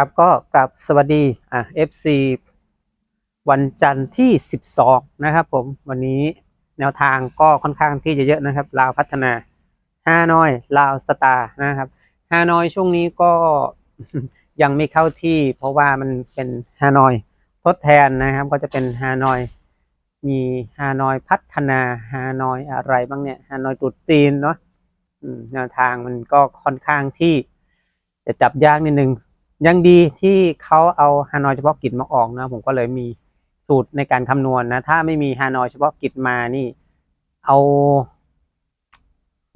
ครับก็กลับสวัสดีอะ FC วันจันทร์ที่ 12 นะครับผมวันนี้แนวทางก็ค่อนข้างที่จะเยอะนะครับ ลาวพัฒนาฮานอยลาวสตาร์นะครับฮานอยช่วงนี้ก็ยังไม่เข้าที่ เพราะว่ามันเป็นฮานอยทดแทนนะครับ ก็จะเป็นฮานอย มีฮานอยพัฒนาฮานอยอะไรบ้างเนี่ยฮานอยตรุษจีนเนาะแนวทางมันก็ค่อนข้างที่จะจับยากนิดนึง ยังดีที่เขาเอาฮานอยเฉพาะกิจมาออกนะ ผมก็เลยมีสูตรในการคำนวณนะถ้าไม่มีฮานอยเฉพาะกิจมานี่ เอา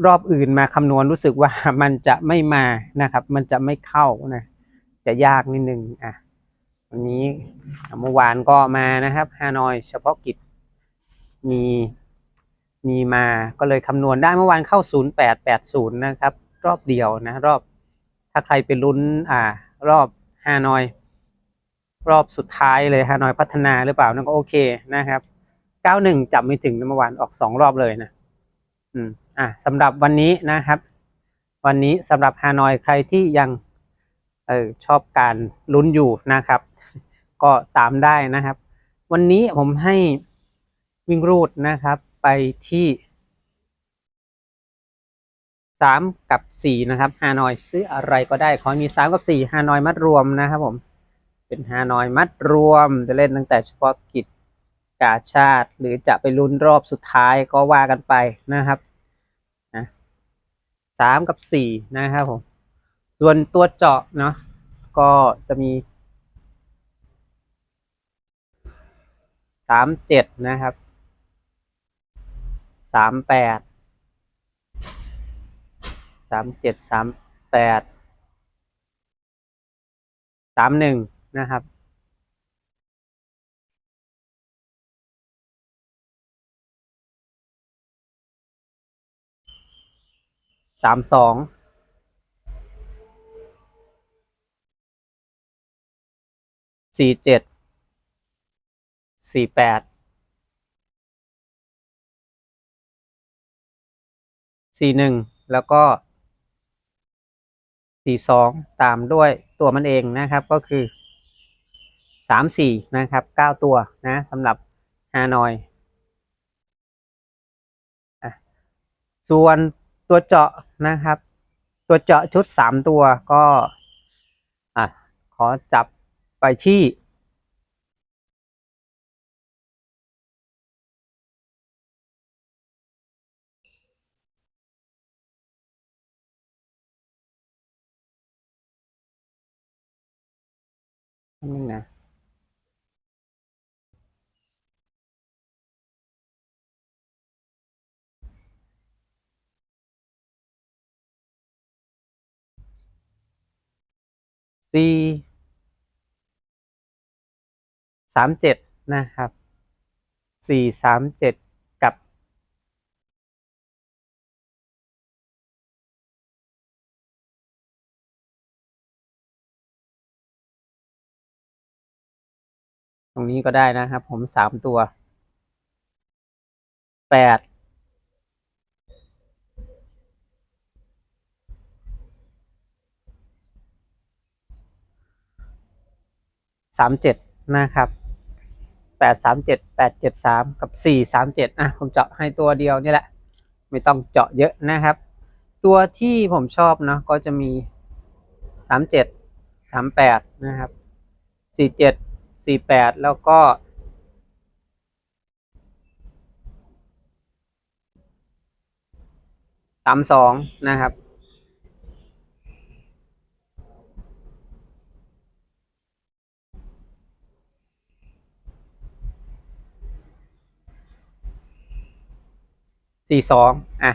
รอบอื่นมาคำนวณรู้สึกว่ามันจะไม่มานะครับ มันจะไม่เข้านะ จะยากนิดนึงอะวันนี้เมื่อวานก็มานะครับฮานอยเฉพาะกิจมีมีมาก็เลยคำนวณได้เมื่อวานเข้า 0880 นะครับ รอบเดียวนะ รอบถ้าใครไปลุ้นอ่า รอบฮานอย รอบสุดท้ายเลยฮานอยพัฒนาหรือเปล่านั่นก็โอเคนะครับ91จับไม่ถึงเมื่อวานออกสองรอบเลยนะอืมอะสำหรับวันนี้นะครับ วันนี้สำหรับฮานอยใครที่ยังเออชอบการลุ้นอยู่นะครับ ก็ตามได้นะครับ วันนี้ผมให้วิ่งรูดนะครับไปที่ สามกับสี่นะครับฮานอยซื้ออะไรก็ได้ขอมีสามกับสี่ฮานอยมัดรวมนะครับผม เป็นฮานอยมัดรวมจะเล่นตั้งแต่เฉพาะกิจกาชาติ หรือจะไปลุ้นรอบสุดท้ายก็ว่ากันไปนะครับนะสามกับสี่นะครับผม ส่วนตัวเจาะเนาะก็จะมีสามเจ็ดนะครับสามแปด สามเจ็ดสามแปดสามหนึ่งนะครับ สามสองสี่เจ็ดสี่แปดสี่หนึ่งแล้วก็ สี่สองตามด้วยตัวมันเองนะครับก็คือสามสี่นะครับเก้าตัวนะสำหรับฮานอย ส่วนตัวเจาะนะครับ ตัวเจาะชุดสามตัวก็อะขอจับไปที่ นึงนะสี่สามเจ็ดนะครับสี่สามเจ็ด ตรงนี้ก็ได้นะครับ ผมสามตัวแปดสามเจ็ดนะครับแปดสามเจ็ดแปดเจ็ดสามกับสี่สามเจ็ดอะผมเจาะให้ตัวเดียวนี่แหละ ไม่ต้องเจาะเยอะนะครับ ตัวที่ผมชอบเนาะก็จะมีสามเจ็ดสามแปดนะครับสี่เจ็ด สี่แปดแล้วก็สามสองนะครับ สี่สองอะ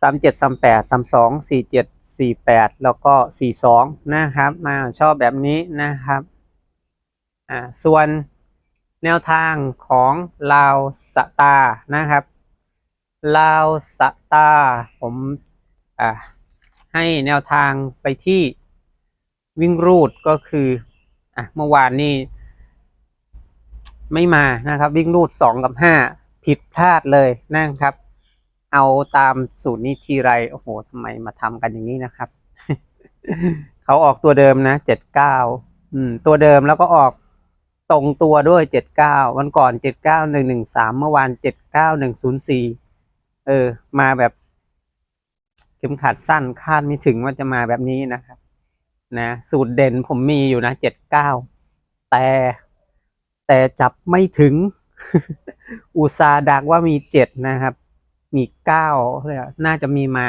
สามเจ็ดสามแปดสามสองสี่เจ็ดสี่แปดแล้วก็สี่สองนะครับ มาชอบแบบนี้นะครับ อ่าส่วนแนวทางของลาวสตานะครับลาวสตาผมอ่าให้แนวทางไปที่วิ่งรูดก็คืออะเมื่อวานนี้ไม่มานะครับวิ่งรูดสองกับห้าผิดพลาดเลยนะครับ เอาตามสูตรนี้ทีไร โอ้โหทำไมมาทำกันอย่างนี้นะครับ เขาออกตัวเดิมนะเจ็ดเก้าอืมตัวเดิมแล้วก็ออก ตรงตัวด้วยเจ็ดเก้าวันก่อนเจ็ดเก้าหนึ่งหนึ่งสามเมื่อวานเจ็ดเก้าหนึ่งศูนย์สี่เออ มาแบบเข็มขัดสั้นคาดไม่ถึงว่าจะมาแบบนี้นะครับ นะ สูตรเด่นผมมีอยู่นะเจ็ดเก้าแต่แต่จับไม่ถึง อุตสาดักว่ามีเจ็ดนะครับ มีเก้าเลยอะน่าจะมีมา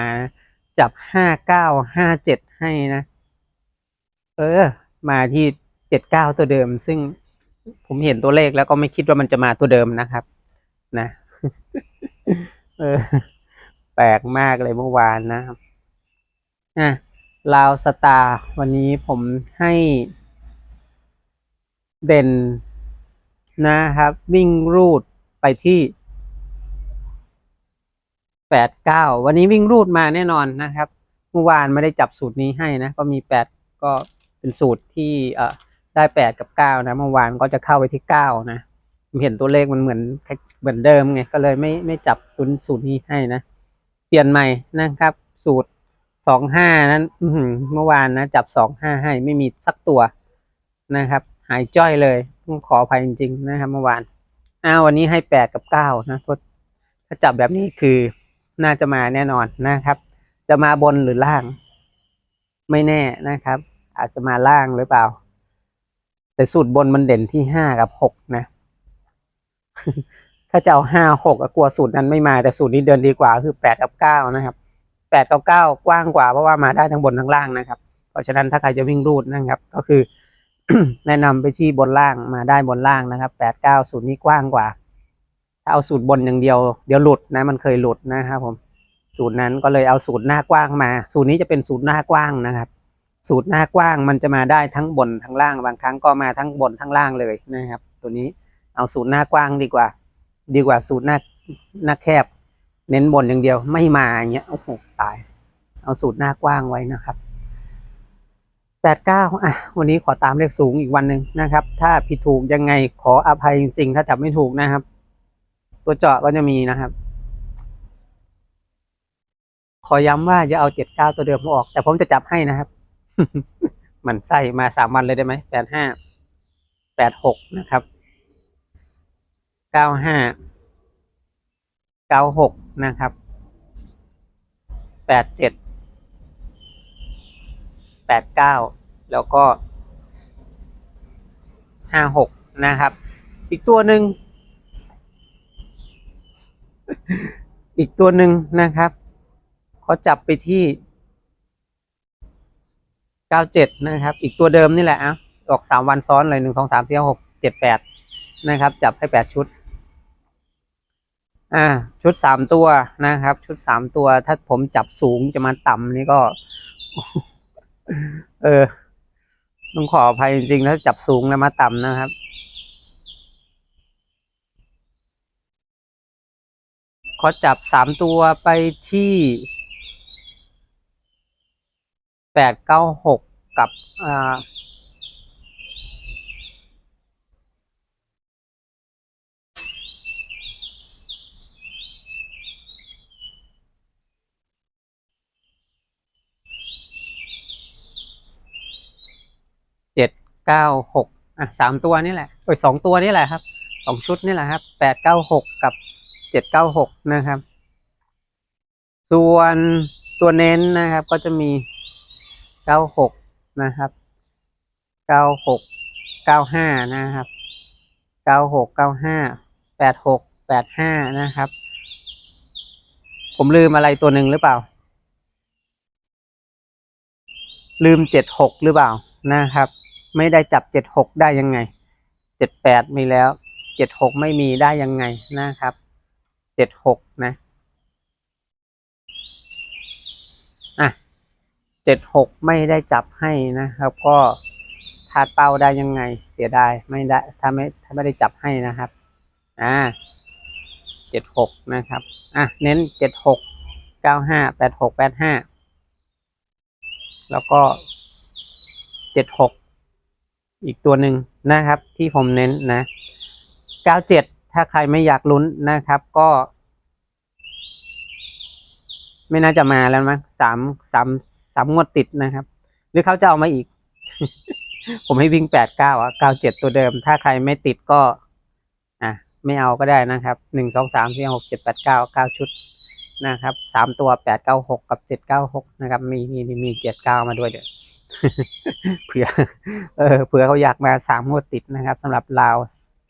จับห้าเก้าห้าเจ็ดให้นะ เออ มาที่เจ็ดเก้าตัวเดิมซึ่ง ผมเห็นตัวเลขแล้วก็ไม่คิดว่ามันจะมาตัวเดิมนะครับ นะเออแปลกมากเลยเมื่อวานนะครับอะลาวสตาร์วันนี้ผมให้เด่นนะครับ วิ่งรูดไปที่แปดเก้าวันนี้วิ่งรูดมาแน่นอนนะครับ เมื่อวานไม่ได้จับสูตรนี้ให้นะ ก็มีแปดก็เป็นสูตรที่เอ่อ ได้แปดกับเก้านะเมื่อวานก็จะเข้าไปที่เก้านะผมเห็นตัวเลขมันเหมือนเหมือนเดิมไงก็เลยไม่ไม่จับตุนสูตรนี้ให้นะเปลี่ยนใหม่นะครับ สูตรสองห้านั้นเมื่อวานนะจับสองห้าให้ไม่มีสักตัวนะครับ หายจ้อยเลยต้องขออภัยจริงๆนะครับ เมื่อวานอ้าววันนี้ให้แปดกับเก้านะทดถ้าจับแบบนี้คือน่าจะมาแน่นอนนะครับ จะมาบนหรือล่าง ไม่แน่นะครับ อาจจะมาล่างหรือเปล่า แต่สูตรบนมันเด่นที่ห้ากับหกนะ ถ้าจะเอาห้าหกกลัวสูตรนั้นไม่มาแต่สูตรนี้เดินดีกว่าคือแปดกับเก้านะครับแปดกับเก้ากว้างกว่าเพราะว่ามาได้ทั้งบนทั้งล่างนะครับ เพราะฉะนั้นถ้าใครจะวิ่งรูดนะครับ ก็คือ แนะนำไปที่บนล่างมาได้บนล่างนะครับแปดเก้าสูตรนี้กว้างกว่า ถ้าเอาสูตรบนอย่างเดียวเดี๋ยวหลุดนะ มันเคยหลุดนะครับผมสูตรนั้นก็เลยเอาสูตรหน้ากว้างมา สูตรนี้จะเป็นสูตรหน้ากว้างนะครับ สูตรหน้ากว้างมันจะมาได้ทั้งบนทั้งล่างบางครั้งก็มาทั้งบนทั้งล่างเลยนะครับ ตัวนี้เอาสูตรหน้ากว้างดีกว่า ดีกว่าสูตรหน้าหน้าแคบ เน้นบนอย่างเดียวไม่มาอย่างเงี้ยโอ้โหตาย เอาสูตรหน้ากว้างไว้นะครับแปดเก้าอะ วันนี้ขอตามเลขสูงอีกวันหนึ่งนะครับ ถ้าผิดถูกยังไงขออภัยจริงๆ ถ้าจับไม่ถูกนะครับ ตัวเจาะก็จะมีนะครับ ขอย้ำว่าจะเอาเจ็ดเก้าตัวเดิมมาออก แต่ผมจะจับให้นะครับ มันใส่มาสามวันเลยได้ไหมแปดห้าแปดหกนะครับเก้าห้าเก้าหกนะครับแปดเจ็ดแปดเก้าแล้วก็ห้าหกนะครับ อีกตัวหนึ่งอีกตัวหนึ่งนะครับเขาจับไปที่ เก้าเจ็ดนะครับ อีกตัวเดิมนี่แหละอะออกสามวันซ้อนเลยหนึ่งสองสามสี่หกเจ็ดแปดนะครับ จับให้แปดชุด อ่า ชุดสามตัวนะครับ ชุดสามตัว ถ้าผมจับสูงจะมาต่ำนี่ก็ เออต้องขออภัยจริงๆถ้าจับสูงแล้วมาต่ำนะครับขอจับสามตัวไปที่ แปดเก้าหกกับอ่าเจ็ดเก้าหกอะสามตัวนี่แหละโอ้ยสองตัวนี่แหละครับสองชุดนี่แหละครับแปดเก้าหกกับเจ็ดเก้าหกนะครับ ส่วนตัวเน้นนะครับก็จะมี เก้าหกนะครับเก้าหกเก้าห้านะครับเก้าหกเก้าห้าแปดหกแปดห้านะครับ ผมลืมอะไรตัวหนึ่งหรือเปล่า ลืมเจ็ดหกหรือเปล่านะครับ ไม่ได้จับเจ็ดหกได้ยังไงเจ็ดแปดมีแล้วเจ็ดหกไม่มีได้ยังไงนะครับเจ็ดหกนะอะ เจ็ดหกไม่ได้จับให้นะครับ ก็พลาดเป้าได้ยังไงเสียดายไม่ได้ถ้าไม่ถ้าไม่ได้จับให้นะครับอ่าเจ็ดหกนะครับอะเน้นเจ็ดหกเก้าห้าแปดหกแปดห้าแล้วก็เจ็ดหกอีกตัวหนึ่งนะครับ ที่ผมเน้นนะเก้าเจ็ดถ้าใครไม่อยากลุ้นนะครับ ก็ ไม่น่าจะมาแล้วมั้งสามสาม สามงวดติดนะครับ หรือเขาจะเอามาอีก ผมให้วิ่งแปดเก้าอะเก้าเจ็ดตัวเดิม ถ้าใครไม่ติดก็ อะ ไม่เอาก็ได้นะครับหนึ่งสองสามสี่หกเจ็ดแปดเก้าเก้าชุดนะครับสามตัวแปดเก้าหกกับเจ็ดเก้าหกนะครับ มีมีมีเจ็ดเก้ามาด้วยเดี๋ยวเผื่อ เออเผื่อเขาอยากมาสามงวดติดนะครับสำหรับลาว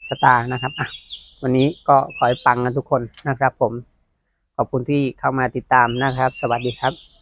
สตาร์นะครับอะวันนี้ก็ขอให้ปังกันทุกคนนะครับ ผมขอบคุณที่เข้ามาติดตามนะครับ สวัสดีครับ